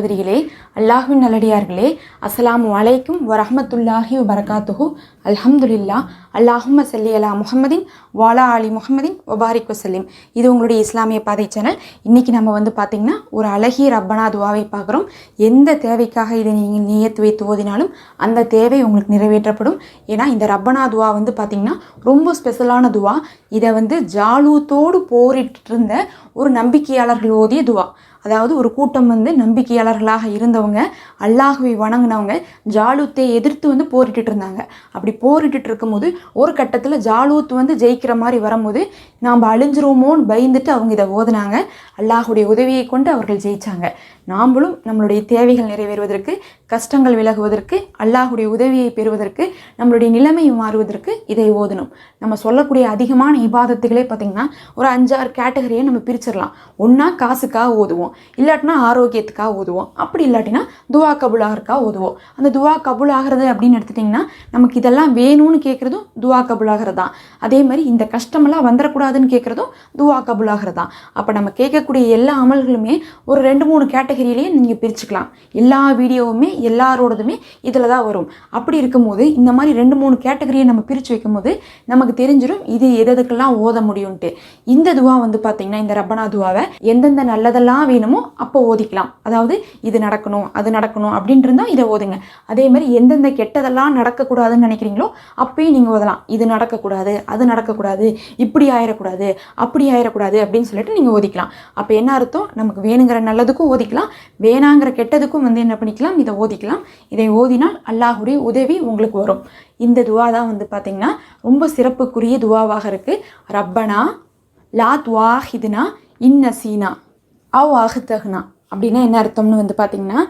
சகோதரிகளே அல்லாஹின் நல்லடியார்களே அஸ்லாம் அலைக்கும் வரஹமத்துல்லாஹி வபரகாத்துஹு. அல்ஹம்துலில்லா. அல்லாஹும்ம சல்லி அலா முகமதின் வாலா அலி முகமதின் ஒபாரிக் வசல்லிம். இது உங்களுடைய இஸ்லாமிய பாதை சேனல். இன்றைக்கி நம்ம வந்து பார்த்திங்கன்னா ஒரு அழகிய ரப்பனா துவாவை பார்க்குறோம். எந்த தேவைக்காக இதை நீங்கள் நியத்து வைத்து ஓதினாலும் அந்த தேவை உங்களுக்கு நிறைவேற்றப்படும். ஏன்னா இந்த ரப்பனா துவா வந்து பார்த்திங்கன்னா ரொம்ப ஸ்பெஷலான துவா. இதை வந்து ஜாலூத்தோடு போரிட்டு இருந்த ஒரு நம்பிக்கையாளர்கள் ஓதிய துவா. அதாவது ஒரு கூட்டம் வந்து நம்பிக்கையாளர்களாக இருந்தவங்க அல்லாஹுவை வணங்கினவங்க ஜாலூத்தை எதிர்த்து வந்து போரிட்டு இருந்தாங்க. அப்படி போரிட்டு இருக்கும்போது ஒரு கட்டத்தில் ஜாலூத் வந்து ஜெயிக்கிற மாதிரி வரும்போது நாம் அழிஞ்சிருவோமோன்னு பயந்துட்டு அவங்க இதை ஓதுனாங்க. அல்லாஹுடைய உதவியை கொண்டு அவர்கள் ஜெயிச்சாங்க. நாம்களும் நம்மளுடைய தேவைகள் நிறைவேறுவதற்கு கஷ்டங்கள் விலகுவதற்கு அல்லாஹுடைய உதவியை பெறுவதற்கு நம்மளுடைய நிலைமை மாறுவதற்கு இதை ஓதணும். நம்ம சொல்லக்கூடிய அதிகமான இபாதத்துகளே பார்த்திங்கன்னா ஒரு அஞ்சாறு கேட்டகரியை நம்ம பிரிச்சிடலாம். ஒன்றா காசுக்காக ஓதுவோம். இல்லாட்டினா ஆரோக்கியத்துக்காக ஓதுவோம். அப்படி இல்லாட்டினா துவா கபுலாகிறக்காக ஓதுவோம். அந்த துவா கபுல் ஆகிறது அப்படின்னு எடுத்துட்டிங்கன்னா நமக்கு இதெல்லாம் வேணும்னு கேட்குறதும் துவா கபுல் தான் அதே மாதிரி இந்த கஷ்டமெல்லாம் வந்துடக்கூடாதுன்னு கேட்குறதும் துவா கபுல் தான் அப்போ நம்ம கேட்கக்கூடிய எல்லா அமல்களுமே ஒரு ரெண்டு மூணு கேட்டகரியிலேயே நீங்கள் பிரிச்சுக்கலாம். எல்லா வீடியோவுமே எல்லாரோடதுமே இதில் தான் வரும். அப்படி இருக்கும்போது இந்த மாதிரி ரெண்டு மூணு கேட்டகரியை நம்ம பிரித்து வைக்கும்போது நமக்கு தெரிஞ்சிடும் இது எது எதுக்கெல்லாம் ஓத முடியும்ன்ட்டு. இந்த துவா வந்து பார்த்திங்கன்னா இந்த ரப்பனா துவாவை எந்தெந்த நல்லதெல்லாம் வேணுமோ அப்போ ஓதிக்கலாம். அதாவது இது நடக்கணும் அது நடக்கணும் அப்படின்ட்டு இருந்தால் இதை ஓதுங்க. அதே மாதிரி எந்தெந்த கெட்டதெல்லாம் நடக்கக்கூடாதுன்னு நினைக்கிறீங்களோ அப்பயும் நீங்கள் ஓதலாம். இது நடக்கக்கூடாது அது நடக்கக்கூடாது இப்படி ஆயிடக்கூடாது அப்படி ஆயிடக்கூடாது அப்படின்னு சொல்லிட்டு நீங்கள் ஓதிக்கலாம். அப்போ என்ன அர்த்தம்? நமக்கு வேணுங்கிற நல்லதுக்கும் ஓதிக்கலாம் வேணாங்கிற கெட்டதுக்கும் வந்து என்ன பண்ணிக்கலாம்? இதை ஓதிக்கலாம். இதை ஓதினால் அல்லாஹுடைய உதவி உங்களுக்கு வரும். இந்த துவா தான் வந்து பார்த்திங்கன்னா ரொம்ப சிறப்புக்குரிய துவாவாக இருக்குது ரப்பனா லா துவாஹிதுனா இன்ன சீனா அவ் ஆகுத்தகுனா அப்படின்னா என்ன அர்த்தம்னு வந்து பார்த்திங்கன்னா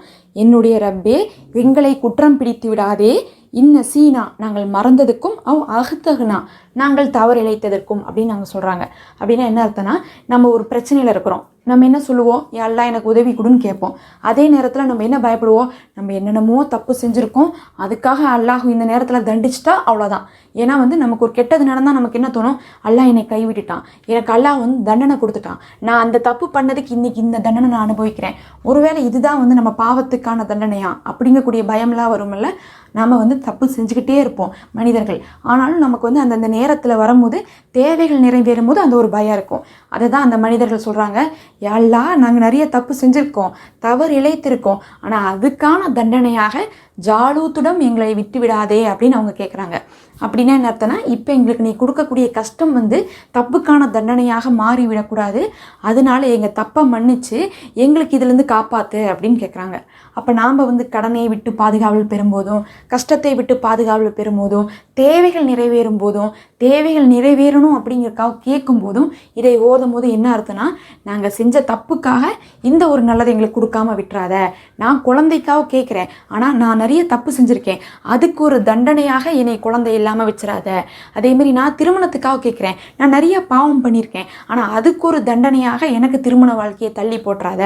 என்னுடைய ரப்பே எங்களை குற்றம் பிடித்து விடாதே இன்ன சீனா நாங்கள் மறந்ததுக்கும் அவ் அகுத்தகுனா நாங்கள் தவறு இழைத்ததற்கும் அப்படின்னு நாங்கள் சொல்கிறாங்க அப்படின்னா என்ன அர்த்தம்னா நம்ம ஒரு பிரச்சனையில் இருக்கிறோம். நம்ம என்ன சொல்லுவோம்? எல்லாம் எனக்கு உதவி கொடுன்னு கேட்போம். அதே நேரத்தில் நம்ம என்ன பயப்படுவோம்? நம்ம என்னென்னமோ தப்பு செஞ்சுருக்கோம். அதுக்காக அல்லாஹ் இந்த நேரத்தில் தண்டிச்சிட்டா அவ்வளோதான் ஏன்னா வந்து நமக்கு ஒரு கெட்டது நடந்தால் நமக்கு என்ன தோணும்? அல்லாஹ் என்னை கைவிட்டுட்டான். எனக்கு அல்லாஹ் வந்து தண்டனை கொடுத்துட்டான். நான் அந்த தப்பு பண்ணதுக்கு இன்றைக்கி இந்த தண்டனை நான் அனுபவிக்கிறேன். ஒருவேளை இதுதான் வந்து நம்ம பாவத்துக்கான தண்டனையா? அப்படிங்கக்கூடிய பயம்லாம் வரும்ல. நாம் வந்து தப்பு செஞ்சுக்கிட்டே இருப்போம் மனிதர்கள். ஆனாலும் நமக்கு வந்து அந்தந்த நேரத்தில் வரும்போது தேவைகள் நிறைவேறும் போது அந்த ஒரு பயம் இருக்கும். அதை தான் அந்த மனிதர்கள் சொல்கிறாங்க எல்லா நாங்கள் நிறைய தப்பு செஞ்சுருக்கோம் தவறு இழைத்திருக்கோம் ஆனால் அதுக்கான தண்டனையாக ஜாலூத்துடன் எங்களை விட்டு விடாதே அப்படின்னு அவங்க கேட்குறாங்க அப்படின்னா என்ன அர்த்தம்னா இப்போ எங்களுக்கு நீ கொடுக்கக்கூடிய கஷ்டம் வந்து தப்புக்கான தண்டனையாக மாறிவிடக்கூடாது. அதனால எங்கள் தப்பை மன்னிச்சு எங்களுக்கு இதுலேருந்து காப்பாற்று அப்படின்னு கேட்குறாங்க அப்போ நாம் வந்து கடனை விட்டு பாதுகாவல் பெறும்போதும் கஷ்டத்தை விட்டு பாதுகாவல் பெறும்போதும் தேவைகள் நிறைவேறும் போதும் தேவைகள் நிறைவேறணும் அப்படிங்கிறக்காக கேட்கும் போதும் இதை ஓதும் போது என்ன அர்த்தம்னா நாங்கள் செஞ்ச தப்புக்காக இந்த ஒரு நல்லதை எங்களுக்கு கொடுக்காம விட்டுறாத. நான் குழந்தைக்காக கேட்குறேன் ஆனால் நான் நிறைய தப்பு செஞ்சுருக்கேன். அதுக்கு ஒரு தண்டனையாக என்னை குழந்தை இல்லாமல் வச்சிடாத அதேமாரி நான் திருமணத்துக்காக கேட்குறேன் நான் நிறைய பாவம் பண்ணியிருக்கேன் ஆனால் அதுக்கு ஒரு தண்டனையாக எனக்கு திருமண வாழ்க்கையை தள்ளி போட்டுறாத.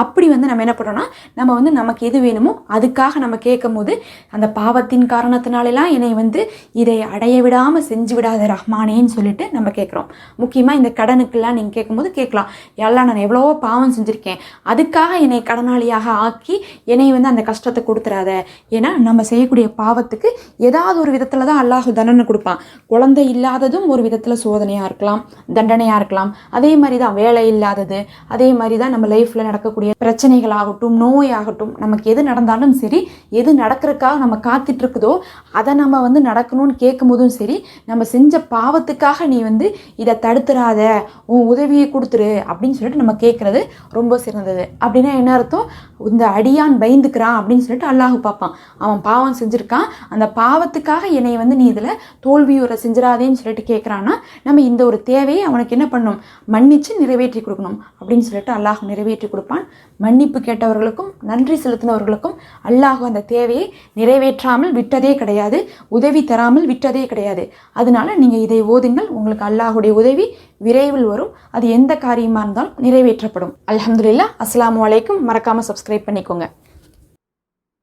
அப்படி வந்து நம்ம என்ன பண்ணுறோம்னா நம்ம வந்து நமக்கு எது வேணுமோ அதுக்காக நம்ம கேட்கும் போது அந்த பாவத்தின் காரணத்தினாலெல்லாம் என்னை வந்து இதை அடைய விடாமல் செஞ்சு விடாத ரஹ்மானேன்னு சொல்லிட்டு நம்ம கேட்குறோம் முக்கியமாக இந்த கடனுக்கெல்லாம் நீங்கள் கேட்கும்போது கேட்கலாம். எல்லாம் நான் எவ்வளவோ பாவம் செஞ்சுருக்கேன். அதுக்காக என்னை கடனாளியாக ஆக்கி என்னை வந்து அந்த கஷ்டத்தை கொடுத்துறாத. ஏன்னா நம்ம செய்யக்கூடிய பாவத்துக்கு ஏதாவது ஒரு விதத்தில் தான் அல்லாஹ் தண்டனை கொடுப்பான். குழந்தை இல்லாததும் ஒரு விதத்தில் சோதனையாக இருக்கலாம் தண்டனையாக இருக்கலாம். அதே மாதிரி தான் வேலை இல்லாதது அதே மாதிரி தான் நம்ம லைஃப்பில் நடக்கக்கூடிய பிரச்சனைகள் ஆகட்டும் நோய் ஆகட்டும் நமக்கு எது நடந்தாலும் சரி எது நடக்கிறதுக்காக நம்ம காத்துட்டு இருக்குதோ அதை நம்ம வந்து நடக்கணும்னு கேட்கும் போதும் சரி நம்ம செஞ்ச பாவத்துக்காக நீ வந்து இதை தடுத்துறாத உன் உதவியை கொடுத்துரு அப்படின்னு சொல்லிட்டு நம்ம கேட்குறது ரொம்ப சிறந்தது. அப்படின்னா என்ன அர்த்தம்? இந்த அடியான் பயந்துக்கிறான் அப்படின்னு சொல்லிட்டு அல்லாஹ் பார்ப்பான். அவன் பாவம் செஞ்சுருக்கான். அந்த பாவத்துக்காக என்னை வந்து நீ இதில் தோல்வியுற செஞ்சிடாதேன்னு சொல்லிட்டு கேட்குறான்னா நம்ம இந்த ஒரு தேவையை அவனுக்கு என்ன பண்ணணும் மன்னிச்சு நிறைவேற்றி கொடுக்கணும் அப்படின்னு சொல்லிட்டு அல்லாஹ் நிறைவேற்றி கொடுப்பான். மன்னிப்பு கேட்டவர்களுக்கும் நன்றி செலுத்தினவர்களுக்கும் அல்லாஹ் அந்த தேவையை நிறைவேற்றாமல் விட்டதே கிடையாது உதவி தராமல் விட்டதே கிடையாது. அதனால நீங்கள் இதை ஓதுங்கள் உங்களுக்கு அல்லாஹுடைய உதவி விரைவில் வரும். அது எந்த காரியமாக இருந்தாலும் நிறைவேற்றப்படும். அலமதுல்லா அஸ்லாம் அலைக்கும். மறக்காமல் சப்ஸ்கிரைப் பண்ணிக்கோங்க.